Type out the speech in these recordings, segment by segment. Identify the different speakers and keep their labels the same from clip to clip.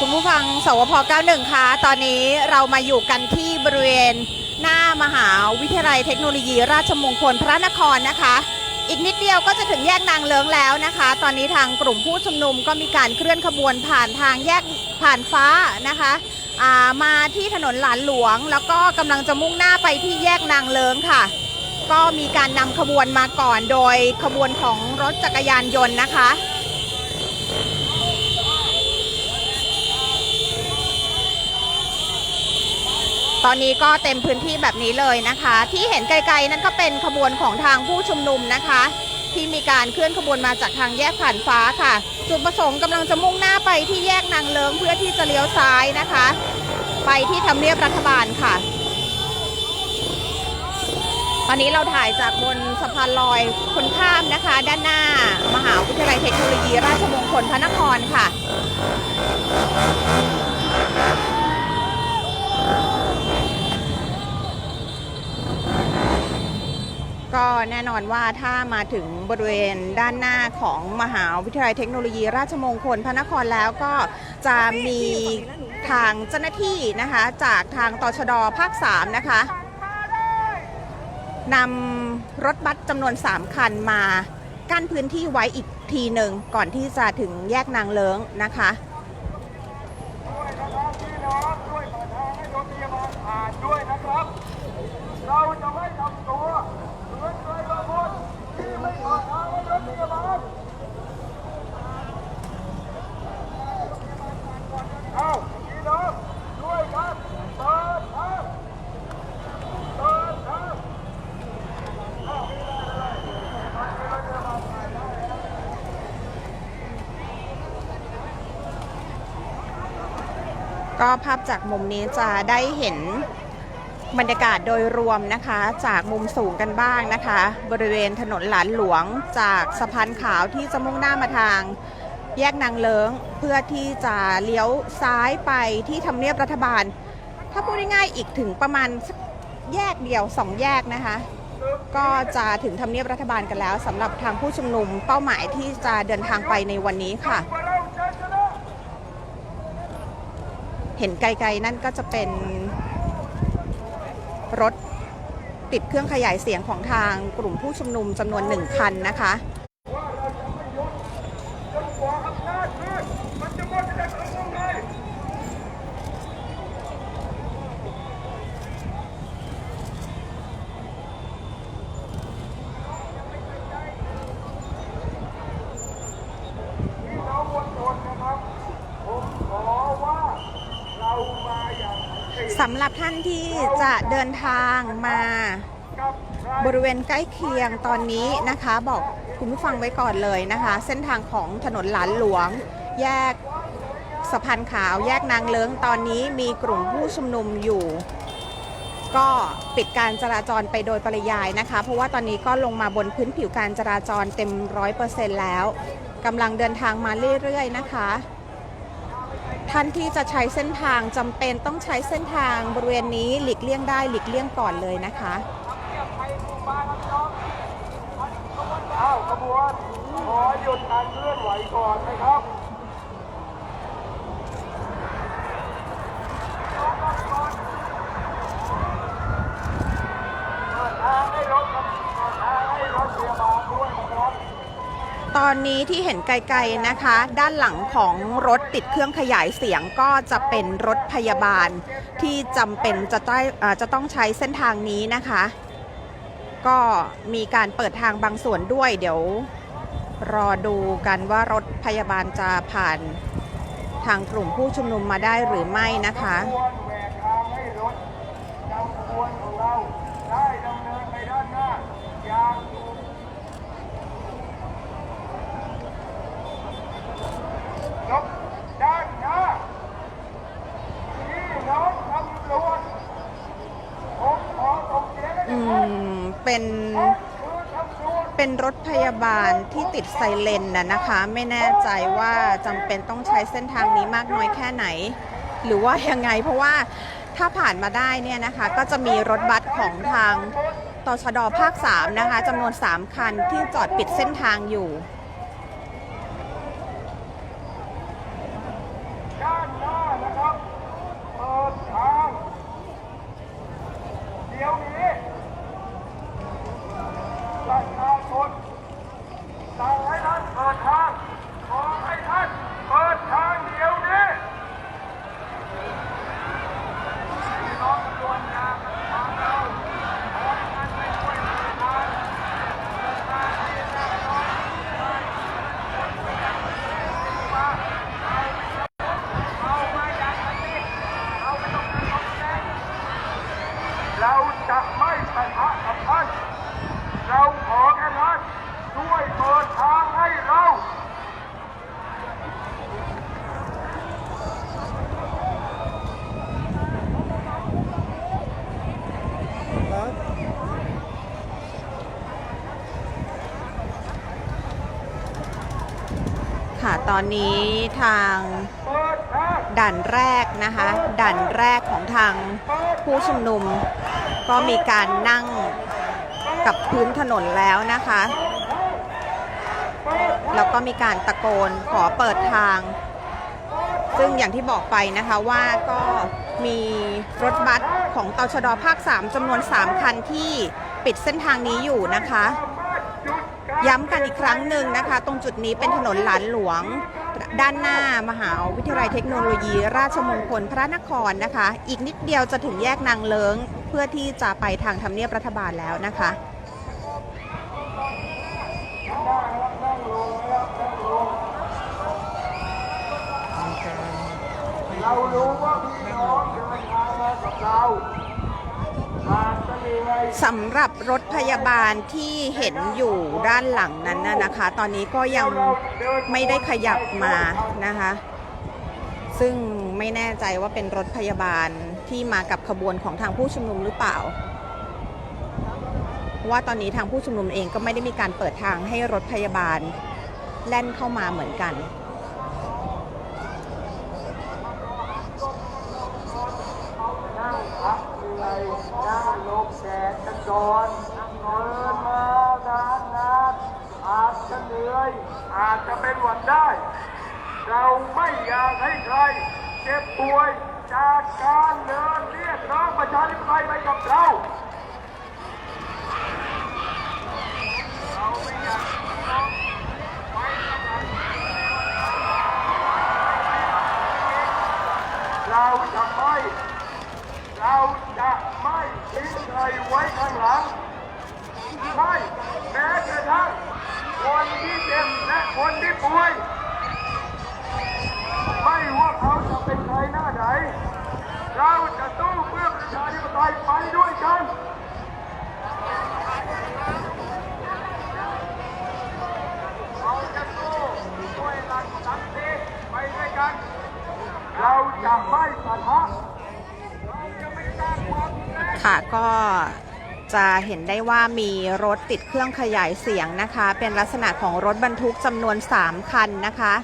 Speaker 1: คุณผู้ฟังสวพ 91 คะตอนนี้เรามาอยู่กันที่บริเวณหน้ามหาวิทยาลัยเทคโนโลยี ราชมงคลพระนครนะคะ อีกนิดเดียวก็จะถึงแยกนางเลิงแล้วนะคะ ตอนนี้ทางกลุ่มผู้ชุมนุมก็มีการเคลื่อนขบวนผ่านทางแยกผ่านฟ้านะคะามาที่ถนนหลานหลวง แล้วก็กำลังจะมุ่งหน้าไปที่แยกนางเลิงค่ะ ก็มีการนำขบวนมาก่อนโดยขบวนของรถจักรยานยนต์นะคะ ตอนนี้ก็เต็มพื้นที่แบบนี้เลยนะคะ ที่เห็นไกลๆนั่นก็เป็นขบวนของทางผู้ชุมนุมนะคะ ที่มีการเคลื่อนขบวนมาจากทางแยกผ่านฟ้าค่ะ จุดประสงค์กำลังจะมุ่งหน้าไปที่แยกนางเลิงเพื่อที่จะเลี้ยวซ้ายนะคะ ไปที่ทำเนียบรัฐบาลค่ะ ตอนนี้เราถ่ายจากบนสะพานลอยคนข้ามนะคะ ด้านหน้า มหาวิทยาลัยเทคโนโลยี ราชมงคลพระนครค่ะ ก็แน่นอนว่าถ้ามาถึงบริเวณด้านหน้าของมหาวิทยาลัยเทคโนโลยี ราชมงคลพระนครแล้วก็จะมีทางเจ้าหน้าที่นะคะจากทางตชดภาค 3 นะคะนำรถบัสจำนวน 3 คันมากั้นพื้นที่ไว้อีกทีหนึ่งก่อนที่จะถึงแยกนางเลิงนะคะ
Speaker 2: ด้วยนะครับพี่น้องช่วยเปิดทาผ่านด้วยนะครับเราจะไม่ทำตัวเหมือนใครบางคนที่ไม่เปิดทางให้รถพยาบาลเอ้าพี่น้องช่วยกันเปิดทางเปิดทาง
Speaker 1: ก็ภาพจากมุมนี้จะได้เห็นบรรยากาศโดยรวมนะคะ จากมุมสูงกันบ้างนะคะ บริเวณถนนหลานหลวงจากสะพานขาวที่จะมุ่งหน้ามาทาง แยกนางเลิงเพื่อที่จะเลี้ยวซ้ายไปที่ทำเนียบรัฐบาล ถ้าพูดง่ายๆอีกถึงประมาณสักแยกเดียวสองแยกนะคะ ก็จะถึงทำเนียบรัฐบาลกันแล้วสำหรับทางผู้ชุมนุมเป้าหมายที่จะเดินทางไปในวันนี้ค่ะ
Speaker 2: ว่าเราจะชนะ
Speaker 1: เห็นไกลๆนั่นก็จะเป็นรถติดเครื่องขยายเสียงของทางกลุ่มผู้ชุมนุมจำนวนหนึ่งคันนะคะ
Speaker 2: ว่าเราจะไม่หยุดจนกว่าอำนาจมืดมันจะหมดจากสังคมไทย พี่น้องมวลชนนะครับ ผมขอว่าเรามาอย่าง สำ
Speaker 1: หรับท่านที่จะเดินทางมา
Speaker 2: บร
Speaker 1: บริเวณใกล้เคียงตอนนี้นะคะ บอกคุณผู้ฟังไว้ก่อนเลยนะคะ เส้นทางของถนนหลานหลวง แยกสะพานขาวแยกนางเลิ้งตอนนี้มีกลุ่มผู้ชุมนุมอยู่ ก็ปิดการจราจรไปโดยปริยายนะคะ เพราะว่าตอนนี้ก็ลงมาบนพื้นผิวการจราจรเต็มร้อยเปอร์เซ็นต์แล้วกำลังเดินทางมาเรื่อยๆนะคะ ท่านที่จะใช้เส้นทางจำเป็นต้องใช้เส้นทางบริเวณนี้หลีกเลี่ยงได้หลีกเลี่ยงก่อนเลยนะคะ
Speaker 2: อ้าวขบวนขอหยุดการเคลื่อนไหวก่อนนะครับเปิดทางให้รถครับเปิดทางให้รถพยาบาลด้วยนะครับ
Speaker 1: ตอนนี้ที่เห็นไกลๆนะคะ ด้านหลังของรถติดเครื่องขยายเสียงก็จะเป็นรถพยาบาลที่จำเป็นจะต้องเอ่อจะต้องใช้เส้นทางนี้นะคะ ก็มีการเปิดทางบางส่วนด้วย เดี๋ยวรอดูกันว่ารถพยาบาลจะผ่านทางกลุ่มผู้ชุมนุมมาได้หรือไม่นะคะ
Speaker 2: เป็น
Speaker 1: เป็นรถพยาบาลที่ติดไซเรนน่ะนะคะ ไม่แน่ใจว่าจำเป็นต้องใช้เส้นทางนี้มากน้อยแค่ไหน หรือว่ายังไงเพราะว่าถ้าผ่านมาได้เนี่ยนะคะก็จะมีรถบัสของทางตชดภาค 3 นะคะจำนวน 3 คันที่จอดปิดเส้นทางอยู่
Speaker 2: เดี๋ยวนี้ อนนี้ทางเปิดทางด่า
Speaker 1: นแรกนะคะด่านแรกของทางผู้ชุมนุม ก็มีการนั่งกับพื้นถนนแล้วนะคะ แล้วก็มีการตะโกนขอเปิดทาง ซึ่งอย่างที่บอกไปนะคะว่าก็มีรถบัสของตชดภาค 3จำนวน 3 คันที่ปิดเส้นทางนี้อยู่นะคะ ย้ำกันอีกครั้งหนึ่งนะคะ ตรงจุดนี้เป็นถนนหลานหลวง ด้านหน้ามหาวิทยาลัยเทคโนโลยี ราชมงคลพระนครนะคะ อีกนิดเดียวจะถึงแยกนางเลิงเพื่อที่จะไปทางทำเนียบรัฐบาลแล้วนะคะ
Speaker 2: เรารู้ว่าพี่น้องเดินทางมากับเรา
Speaker 1: สำหรับรถพยาบาลที่เห็นอยู่ด้านหลังนั้นน่ะนะคะ ตอนนี้ก็ยังไม่ได้ขยับมานะคะ ซึ่งไม่แน่ใจว่าเป็นรถพยาบาลที่มากับขบวนของทางผู้ชุมนุมหรือเปล่าเพราะว่าตอนนี้ทางผู้ชุมนุมเองก็ไม่ได้มีการเปิดทางให้รถพยาบาลแล่นเข้ามาเหมือนกัน
Speaker 2: งพักเหนื่อยนั่ แดดกันก่อนเดินมานานนานอาจจะเหนื่อยอาจจะเป็นหวัดได้ เราไม่อยากให้ใครเจ็บป่วยจากการเดินเรียกร้องประชาธิปไตยไปกับเราเราไม่อยากไปกับเราเราจะไม่เรา ไว้ข้างหลัง ไม่แม้กระทั่งคนที่เจ็บและคนที่ป่วย ไม่ว่าเขาจะเป็นใครหน้าไหน เราจะสู้เพื่อประชาธิปไตยไปด้วยกัน เราจะสู้ด้วยหลักสันติไปด้วยกัน เราจะไม่ปะทะ เราจะไม่สร้างความรุนแรง
Speaker 1: ค่ะก็จะเห็นได้ว่ามีรถติดเครื่องขยายเสียงนะคะ เป็นลักษณะของรถบรรทุกจำนวน 3 คันนะคะ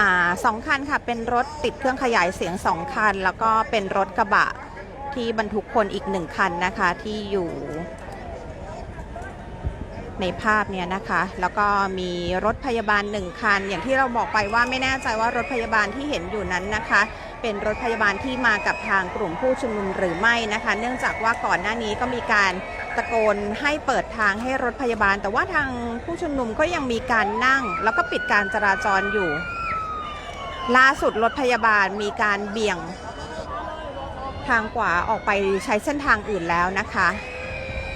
Speaker 1: อ่าสองคันค่ะเป็นรถติดเครื่องขยายเสียง 2 คัน แล้วก็เป็นรถกระบะที่บรรทุกคนอีก 1 คันนะคะที่อยู่ ในภาพเนี่ยนะคะ แล้วก็มีรถพยาบาลหนึ่งคัน อย่างที่เราบอกไปว่าไม่แน่ใจว่ารถพยาบาลที่เห็นอยู่นั้นนะคะ เป็นรถพยาบาลที่มากับทางกลุ่มผู้ชุมนุมหรือไม่นะคะ เนื่องจากว่าก่อนหน้านี้ก็มีการตะโกนให้เปิดทางให้รถพยาบาล แต่ว่าทางผู้ชุมนุมก็ยังมีการนั่ง แล้วก็ปิดการจราจรอยู่ ล่าสุดรถพยาบาลมีการเบี่ยงทางขวาออกไปใช้เส้นทางอื่นแล้วนะคะ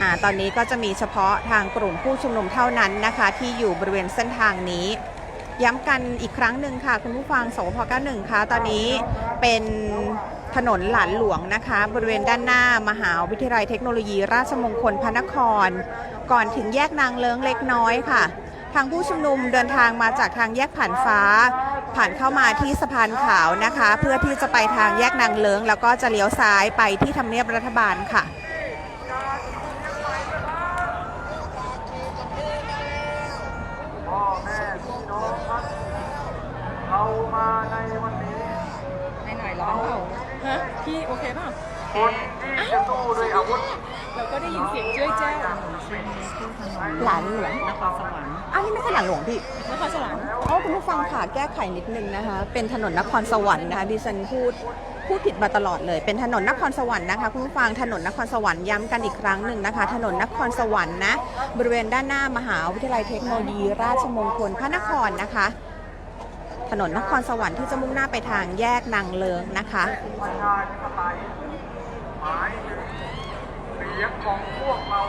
Speaker 1: อ่าตอนนี้ก็จะมีเฉพาะทางกลุ่มผู้ชุมนุมเท่านั้นนะคะ ที่อยู่บริเวณเส้นทางนี้ ย้ำกันอีกครั้งหนึ่งค่ะคุณผู้ฟังสพ91ค่ะตอนนี้เป็นถนนหลานหลวงนะคะ บริเวณด้านหน้ามหาวิทยาลัยเทคโนโลยี ราชมงคลพระนคร ก่อนถึงแยกนางเลิงเล็กน้อยค่ะ ทางผู้ชุมนุมเดินทางมาจากทางแยกผ่านฟ้า ผ่านเข้ามาที่สะพานขาวนะคะ เพื่อที่จะไปทางแยกนางเลิงแล้วก็จะเลี้ยวซ้ายไปที่ทำเนียบรัฐบาลค่ะ
Speaker 2: มาในวันนี้
Speaker 3: ให้หน่อยร้อนเปล่าฮะพี่โอเคเปล่า
Speaker 2: คนที่จะสู้ด้วยอาวุธ
Speaker 3: เราก็ได้ยินเสียงเจ้ยแจ้ว
Speaker 1: หลานหลวง
Speaker 3: นครสวรรค์
Speaker 1: อ้าวนี่ไม่ใช่หลานหลวงพี่
Speaker 3: นครสวรรค์
Speaker 1: อ๋อคุณผู้ฟังค่ะแก้ไขนิดนึงนะคะ เป็นถนนนครสวรรค์นะคะดิฉันพูดพูดผิดมาตลอดเลย เป็นถนนนครสวรรค์นะคะคุณผู้ฟังถนนนครสวรรค์ย้ำกันอีกครั้งหนึ่งนะคะ ถนนนครสวรรค์นะบริเวณด้านหน้ามหาวิทยาลัยเทคโนโลยี ราชมงคลพระนครนะคะถ นนนครสวรรค์ที่จะมุ่งหน้าไปทางแยกนางเลิงนะคะ
Speaker 2: ประชาธิปไตยหมายถึงเสียงของพวกเรา